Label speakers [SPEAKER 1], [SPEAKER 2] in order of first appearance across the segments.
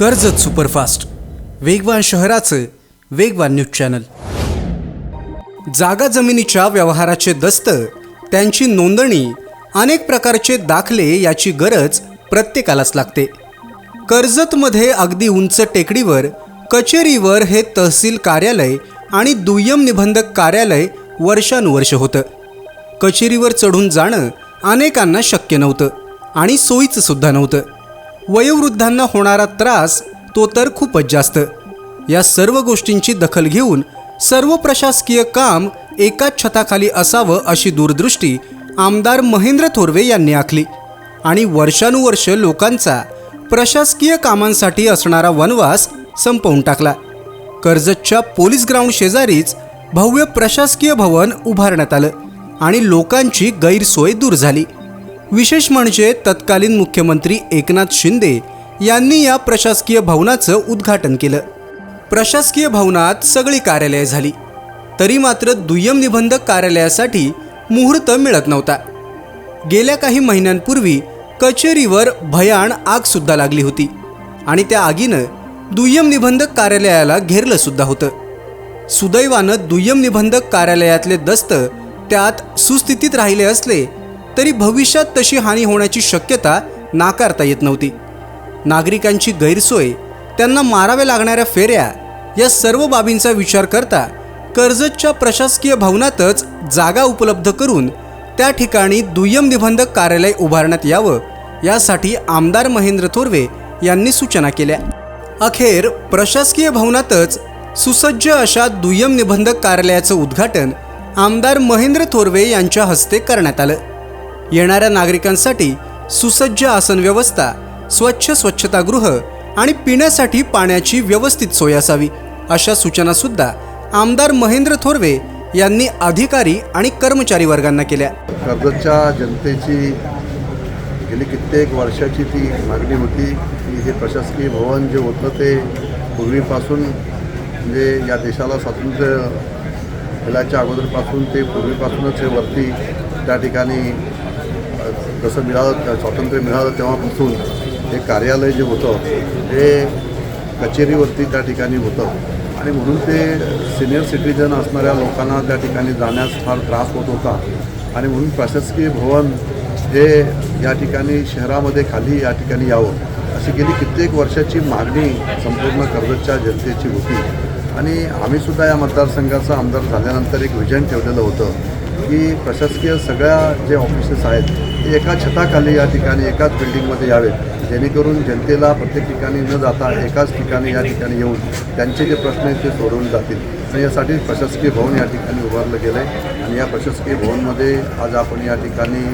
[SPEAKER 1] Karjat superfast. वेगवान शहराचं वेगवान न्यूज चॅनल. जागा जमिनीच्या व्यवहाराचे दस्त त्यांची नोंदणी अनेक प्रकारचे दाखले याची गरज प्रत्येकालाच लागते. कर्जतमध्ये अगदी उंच टेकडीवर कचेरीवर हे तहसील कार्यालय आणि दुय्यम निबंधक कार्यालय वर्षानुवर्ष होतं. कचेरीवर चढून जाणं अनेकांना शक्य नव्हतं आणि सोयीचं सुद्धा नव्हतं. वयोवृद्धांना होणारा त्रास तो तर खूपच जास्त. या सर्व गोष्टींची दखल घेऊन सर्व प्रशासकीय काम एकाच छताखाली असावं अशी दूरदृष्टी आमदार महेंद्र थोरवे यांनी आखली. आणि वर्षानुवर्ष लोकांचा प्रशासकीय कामांसाठी असणारा वनवास संपवून टाकला. कर्जतच्या पोलीस ग्राउंड शेजारीच भव्य प्रशासकीय भवन उभारण्यात आलं आणि लोकांची गैरसोय दूर झाली. विशेष म्हणजे तत्कालीन मुख्यमंत्री एकनाथ शिंदे यांनी या प्रशासकीय भवनाचं उद्घाटन केलं. प्रशासकीय भवनात सगळी कार्यालये झाली. तरी मात्र दुय्यम निबंधक कार्यालयासाठी मुहूर्त मिळत नव्हता. गेल्या काही महिन्यांपूर्वी कचेरीवर भयाण आगसुद्धा लागली होती आणि त्या आगीनं दुय्यम निबंधक कार्यालयाला घेरलंसुद्धा होतं. सुदैवानं दुय्यम निबंधक कार्यालयातले दस्त त्यात सुस्थितीत राहिले असले तरी भविष्यात तशी हानी होण्याची शक्यता नाकारता येत नव्हती. नागरिकांची गैरसोय त्यांना माराव्या लागणाऱ्या फेऱ्या या सर्व बाबींचा विचार करता कर्जतच्या प्रशासकीय भवनातच जागा उपलब्ध करून त्या ठिकाणी दुय्यम निबंधक कार्यालय उभारण्यात यावं यासाठी आमदार महेंद्र थोरवे यांनी सूचना केल्या. अखेर प्रशासकीय भवनातच सुसज्ज अशा दुय्यम निबंधक कार्यालयाचं उद्घाटन आमदार महेंद्र थोरवे यांच्या हस्ते करण्यात आलं. येणाऱ्या नागरिकांसाठी सुसज्ज आसन व्यवस्था स्वच्छ स्वच्छतागृह आणि पिण्यासाठी पाण्याची व्यवस्थित सोय असावी अशा सूचनासुद्धा आमदार महेंद्र थोरवे यांनी अधिकारी आणि कर्मचारी वर्गांना केल्या.
[SPEAKER 2] कर्जतच्या जनतेची गेली कित्येक वर्षाची ती मागणी होती की हे प्रशासकीय भवन जे होतं ते पूर्वीपासून म्हणजे या देशाला स्वातंत्र्य मिळायच्या अगोदरपासून ते पूर्वीपासूनच हे वरती त्या ठिकाणी जसं मिळालं स्वातंत्र्य मिळालं तेव्हापासून हे कार्यालय जे होतं हे कचेरीवरती त्या ठिकाणी होतं. आणि म्हणून ते सिनियर सिटीजन असणाऱ्या लोकांना त्या ठिकाणी जाण्यास फार त्रास होत होता. आणि म्हणून प्रशासकीय भवन हे या ठिकाणी शहरामध्ये खाली या ठिकाणी यावं अशी गेली कित्येक वर्षाची मागणी संपूर्ण कर्जतच्या जनतेची होती. आणि आम्हीसुद्धा या मतदारसंघाचा आमदार झाल्यानंतर एक विजन ठेवलेलं होतं. की प्रशासकीय सगळ्या जे ऑफिसेस आहेत ते एका छताखाली या ठिकाणी एकाच बिल्डिंगमध्ये यावेत. जेणेकरून जनतेला प्रत्येक ठिकाणी न जाता एकाच ठिकाणी या ठिकाणी येऊन त्यांचे जे प्रश्न आहेत ते सोडवून जातील. आणि यासाठी प्रशासकीय भवन या ठिकाणी उभारलं गेलं आहे आणि या प्रशासकीय भवनमध्ये आज आपण या ठिकाणी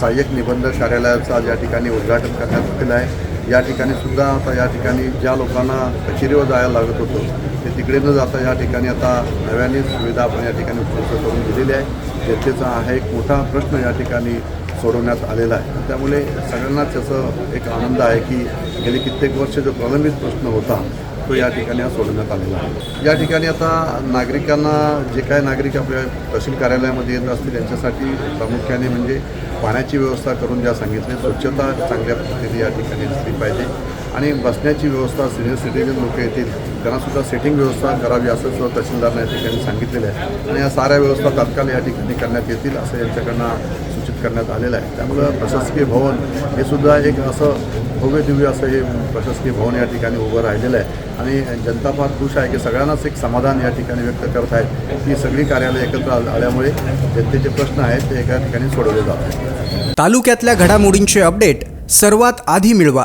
[SPEAKER 2] सहाय्यक निबंधक कार्यालयाचं आज या ठिकाणी उद्घाटन करण्यात आलेलं आहे. या ठिकाणी सुद्धा आता या ठिकाणी ज्या लोकांना कचेरीवर जायला लागत होतं ते तिकडे न जाता या ठिकाणी आता नव्याने सुविधा आपण या ठिकाणी उपलब्ध करून दिलेली आहे. जनतेचा हा एक मोठा प्रश्न या ठिकाणी सोडवण्यात आलेला आहे. त्यामुळे सगळ्यांनाच त्याचं एक आनंद आहे की गेली कित्येक वर्ष जो प्रलंबित प्रश्न होता तो या ठिकाणी सोडवण्यात आलेला आहे. या ठिकाणी आता नागरिकांना जे काय नागरिक आपल्या तहसील कार्यालयामध्ये येत असतील यांच्यासाठी प्रामुख्याने म्हणजे पाण्याची व्यवस्था करून ज्या सांगितले स्वच्छता चांगल्या पद्धतीने या ठिकाणी असली पाहिजे. आणि बसण्याची व्यवस्था सिनियर सिटीजन लोक येतील त्यांनासुद्धा सेटिंग व्यवस्था करावी असं सुद्धा तहसीलदारने या ठिकाणी सांगितलेलं आहे. आणि या साऱ्या व्यवस्था तात्काळ या ठिकाणी करण्यात येतील असं यांच्याकडनं सूचित करण्यात आलेलं आहे. त्यामुळं प्रशासकीय भवन हे सुद्धा एक असं भव्य दिव्य असं हे प्रशासकीय भवन या ठिकाणी उभं राहिलेलं आहे. आणि जनता फार खुश आहे की सगळ्यांनाच एक समाधान या ठिकाणी व्यक्त करत आहेत. की सगळी कार्यालय एकत्र आल्यामुळे जनतेचे प्रश्न आहेत ते एका ठिकाणी सोडवले जात आहेत
[SPEAKER 1] तालुक्यातल्या घडामोडींचे अपडेट सर्वात आधी मिळवा.